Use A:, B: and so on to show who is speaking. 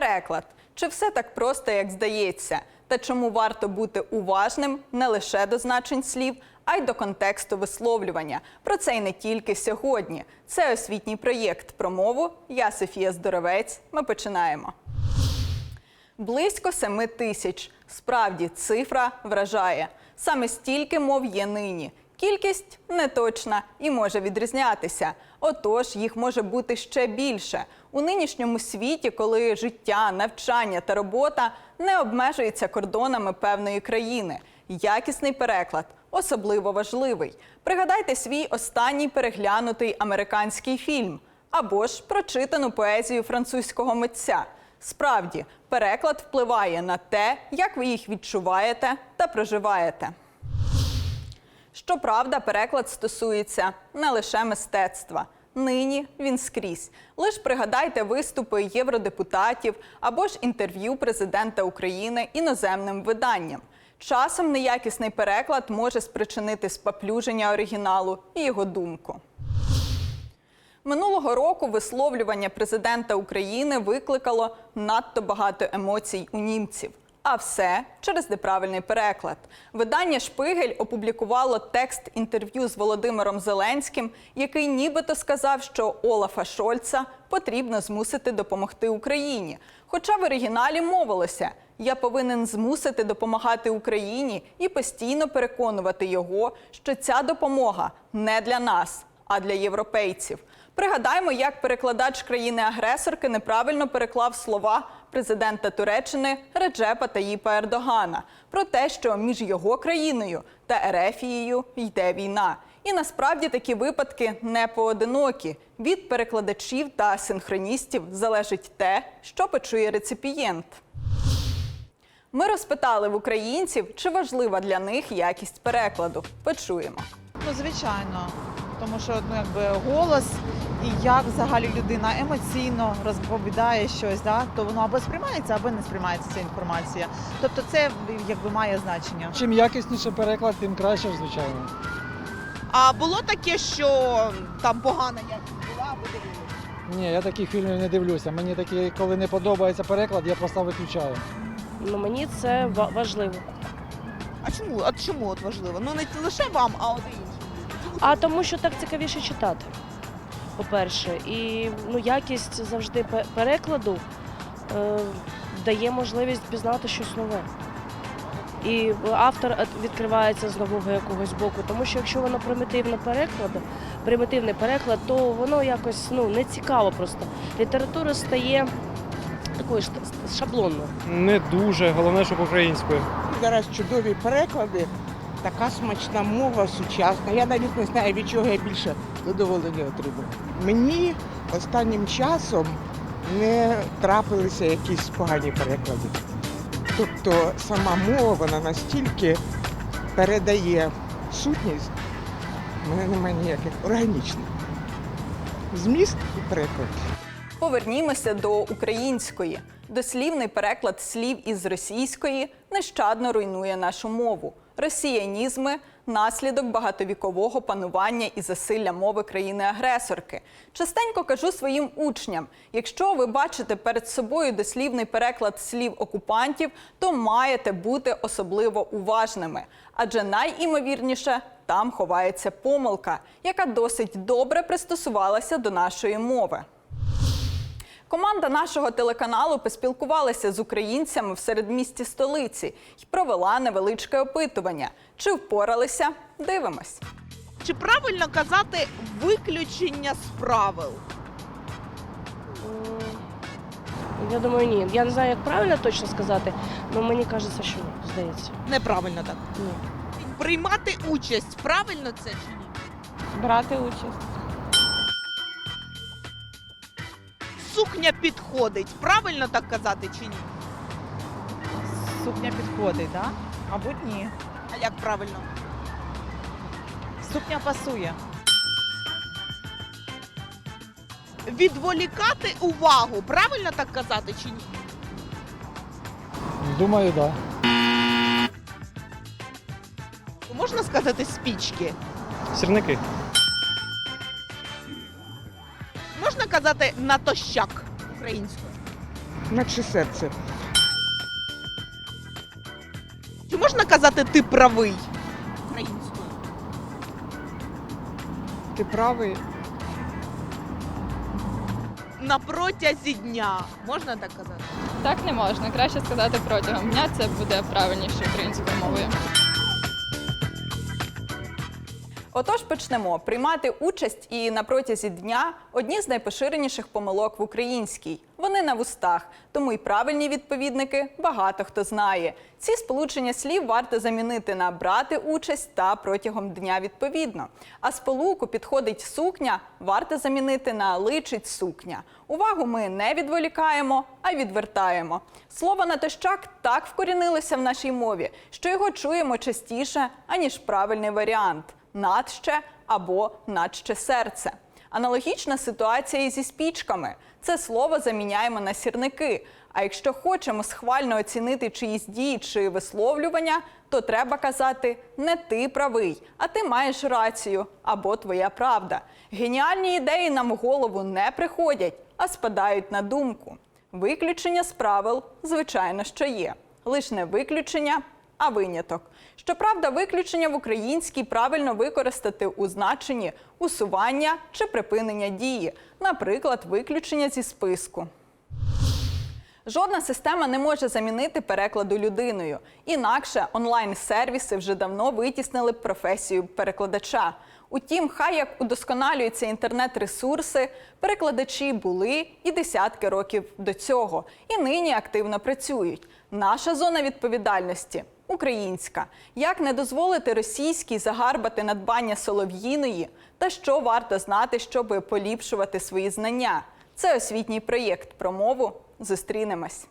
A: Переклад. Чи все так просто, як здається? Та чому варто бути уважним не лише до значень слів, а й до контексту висловлювання? Про це й не тільки сьогодні. Це освітній проєкт про мову. Я Софія Здоровець. Ми починаємо. Близько семи тисяч. Справді цифра вражає. Саме стільки мов є нині. Кількість неточна і може відрізнятися. Отож, їх може бути ще більше. У нинішньому світі, коли життя, навчання та робота не обмежуються кордонами певної країни. Якісний переклад особливо важливий. Пригадайте свій останній переглянутий американський фільм або ж прочитану поезію французького митця. Справді, переклад впливає на те, як ви їх відчуваєте та проживаєте. Щоправда, переклад стосується не лише мистецтва. Нині він скрізь. Лиш пригадайте виступи євродепутатів або ж інтерв'ю президента України іноземним виданням. Часом неякісний переклад може спричинити споплюження оригіналу і його думку. Минулого року висловлювання президента України викликало надто багато емоцій у німців. А все через неправильний переклад. Видання Шпигель опублікувало текст інтерв'ю з Володимиром Зеленським, який нібито сказав, що Олафа Шольца потрібно змусити допомогти Україні. Хоча в оригіналі мовилося: я повинен змусити допомагати Україні і постійно переконувати його, що ця допомога не для нас, а для європейців. Пригадаємо, як перекладач країни-агресорки неправильно переклав слова президента Туреччини Реджепа Таїпа Ердогана про те, що між його країною та Ерефією йде війна. І насправді такі випадки не поодинокі. Від перекладачів та синхроністів залежить те, що почує реципієнт. Ми розпитали в українців, чи важлива для них якість перекладу. Почуємо.
B: Ну, звичайно, тому що ну, якби голос і як взагалі людина емоційно розповідає щось, да, то воно або сприймається, або не сприймається ця інформація. Тобто це якби має значення.
C: Чим якісніше переклад, тим краще, звичайно.
D: А було таке, що там погана якість була, або дивилися?
C: Ні, я таких фільмів не дивлюся. Мені такі, коли не подобається переклад, я просто виключаю.
E: Ну мені це важливо.
D: А чому? От чому от важливо? Ну не лише вам, а от і.
E: А тому, що так цікавіше читати. По-перше, і ну, якість завжди перекладу е, дає можливість пізнати щось нове. І автор відкривається з нового якогось боку. Тому що якщо воно примітивне переклад, примітивний переклад, то воно якось ну, не цікаво просто. Література стає такою ж шаблонною.
F: Не дуже, головне, щоб українською.
G: Зараз чудові переклади, така смачна мова сучасна. Я навіть не знаю, від чого я більше задоволення отримую. Мені останнім часом не трапилися якісь погані переклади. Тобто сама мова вона настільки передає сутність, в мене немає ніяких органічних. Зміст і переклад.
A: Повернімося до української. Дослівний переклад слів із російської нещадно руйнує нашу мову. Росіянізми наслідок багатовікового панування і засилля мови країни-агресорки. Частенько кажу своїм учням: якщо ви бачите перед собою дослівний переклад слів окупантів, то маєте бути особливо уважними, адже найімовірніше там ховається помилка, яка досить добре пристосувалася до нашої мови. Команда нашого телеканалу поспілкувалася з українцями в середмісті столиці і провела невеличке опитування. Чи впоралися? Дивимось.
D: Чи правильно казати виключення з правил?
E: Я думаю, ні. Я не знаю, як правильно точно сказати, але мені кажеться, що ні, здається.
D: Неправильно так.
E: Ні.
D: Приймати участь, правильно це чи ні?
B: Брати участь.
D: Сукня підходить, правильно так казати чи ні?
B: Сукня підходить, так? Да? Мабуть, ні.
D: А як правильно?
B: Сукня пасує.
D: Відволікати увагу, правильно так казати чи ні?
C: Думаю, так. Да.
D: Можна сказати спічки?
F: Сірники.
D: Можна казати натощак українською?
G: наче серце.
D: Чи можна казати ти правий? Українською.
H: Ти правий.
D: На протязі дня. Можна так казати?
I: Так не можна. Краще сказати протягом дня. Це буде правильніше українською мовою.
A: Отож, почнемо приймати участь і на протязі дня одні з найпоширеніших помилок в українській. Вони на вустах, тому й правильні відповідники багато хто знає. Ці сполучення слів варто замінити на брати участь та протягом дня відповідно. А сполуку підходить сукня, варто замінити на личить сукня. Увагу ми не відволікаємо, а відвертаємо. Слово натощак так вкорінилося в нашій мові, що його чуємо частіше, аніж правильний варіант надще або надще серце. Аналогічна ситуація і зі спічками. Це слово заміняємо на сірники. А якщо хочемо схвально оцінити чиїсь дії чи висловлювання, то треба казати не ти правий, а ти маєш рацію або твоя правда. Геніальні ідеї нам в голову не приходять, а спадають на думку. Виключення з правил, звичайно, що є. Лиш не виключення, а виняток. Щоправда, виключення в українській правильно використати у значенні усування чи припинення дії, наприклад, виключення зі списку. Жодна система не може замінити перекладу людиною. Інакше онлайн-сервіси вже давно витіснили професію перекладача. Утім, хай як удосконалюються інтернет-ресурси, перекладачі були і десятки років до цього, і нині активно працюють. Наша зона відповідальності українська. Як не дозволити російській загарбати надбання солов'їної, та що варто знати, щоб поліпшувати свої знання? Це освітній проєкт про мову. Зустрінемось.